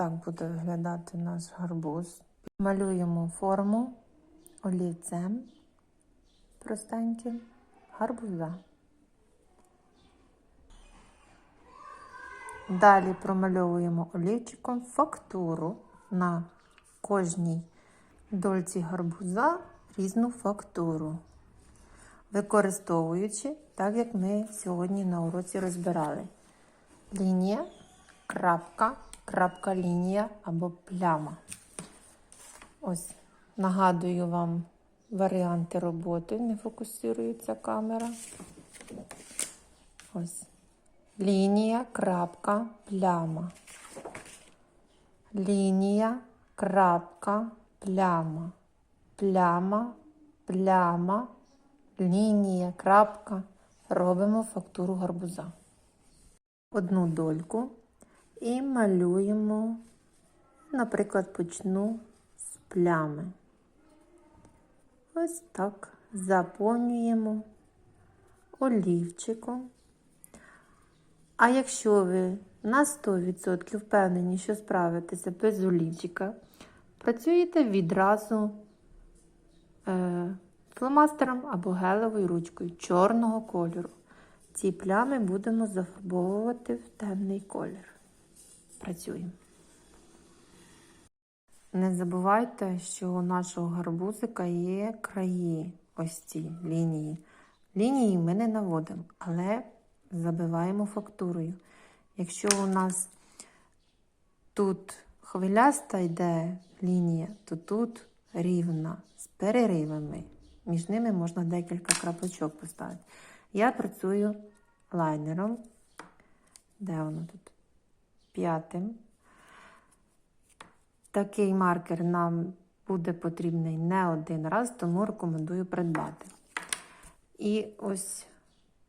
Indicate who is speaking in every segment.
Speaker 1: так буде виглядати наш гарбуз. Малюємо форму олівцем простеньким гарбуза. Далі промальовуємо олівчиком фактуру на кожній дольці гарбуза різну фактуру, використовуючи так, як ми сьогодні на уроці розбирали. Лінія, крапка, крапка, лінія або пляма. Ось, нагадую вам варіанти роботи, не фокусується камера. Ось. Лінія, крапка, пляма. Лінія, крапка, пляма. Пляма, пляма, лінія, крапка. Робимо фактуру гарбуза. Одну дольку і малюємо, наприклад, почну з плями. Ось так заповнюємо олівчиком. А якщо ви на 100% впевнені, що справитеся без олівчика, працюєте відразу е, фломастером або гелевою ручкою чорного кольору. Ці плями будемо зафарбовувати в темний колір. Працюємо. Не забувайте, що у нашого гарбузика є краї, ось ці лінії. Лінії ми не наводимо, але забиваємо фактурою. Якщо у нас тут хвиляста йде лінія, то тут рівна з переривами. Між ними можна декілька крапочок поставити. Я працюю лайнером. Де воно тут? П'ятим. Такий маркер нам буде потрібний не один раз, тому рекомендую придбати. І ось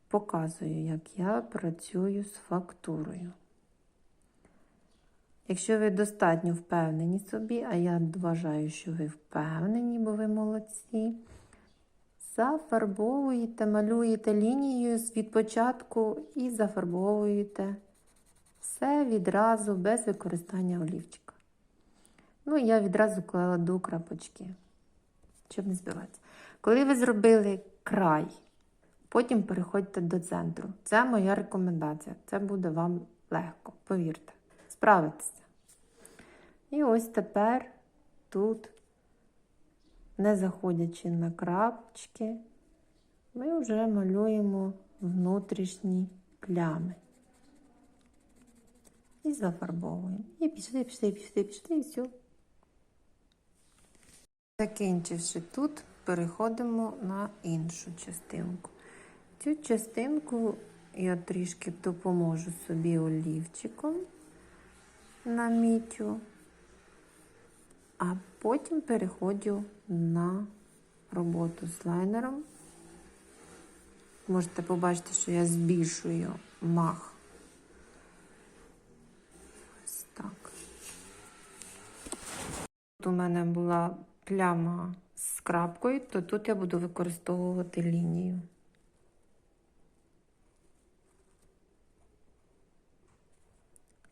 Speaker 1: показую, як я працюю з фактурою. Якщо ви достатньо впевнені собі, а я вважаю, що ви впевнені, бо ви молодці, зафарбовуєте, малюєте лінією від початку і зафарбовуєте все відразу без використання олівчика. Ну, я відразу кладу крапочки, щоб не збиватися. Коли ви зробили край, потім переходьте до центру. Це моя рекомендація. Це буде вам легко, повірте. Справитеся. І ось тепер тут, не заходячи на крапочки, ми вже малюємо внутрішні плями. І зафарбовуємо. І пішли, пішли, пішли, пішли, і все. Закінчивши тут, переходимо на іншу частинку. Цю частинку я трішки допоможу собі олівчиком намітю, а потім переходжу на роботу з лайнером. Можете побачити, що я збільшую мах. Ось так. Тут у мене була пляма з крапкою, то тут я буду використовувати лінію.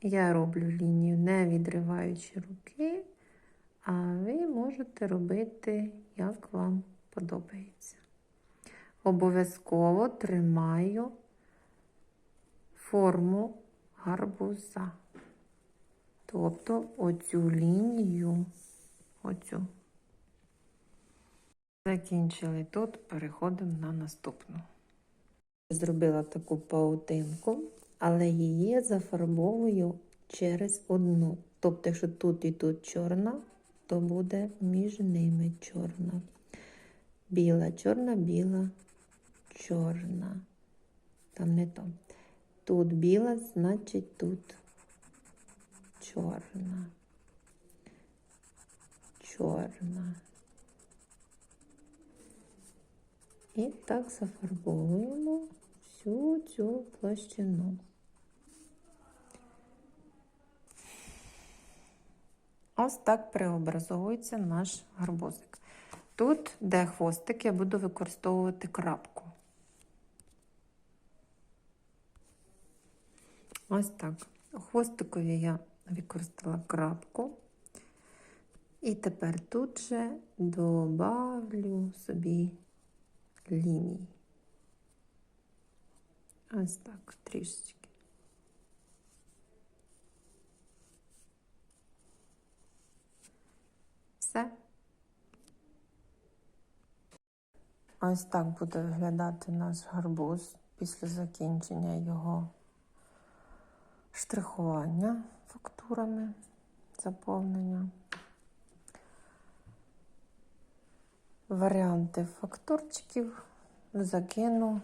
Speaker 1: Я роблю лінію, не відриваючи руки, а ви можете робити, як вам подобається. Обов'язково тримаю форму гарбуза. Тобто оцю лінію, оцю. Закінчили тут, переходимо на наступну. Зробила таку паутинку, але її зафарбовую через одну. Тобто, якщо тут і тут чорна, то буде між ними чорна. Біла, чорна, біла, чорна. Там не то. Тут біла, значить тут чорна. Чорна. І так зафарбовуємо всю цю площину. Ось так преобразовується наш гарбузик. Тут, де хвостик, я буду використовувати крапку. Ось так. У хвостикові я використала крапку. І тепер тут же добавлю собі лінії. Ось так, трішечки. Все. Ось так буде виглядати наш гарбуз після закінчення його штрихування фактурами, заповнення. Варіанти фактурчиків закину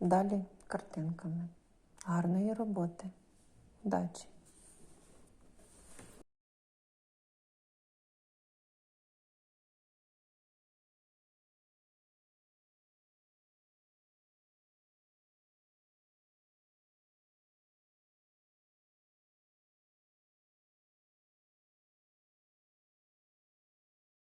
Speaker 1: далі картинками. Гарної роботи. Удачі!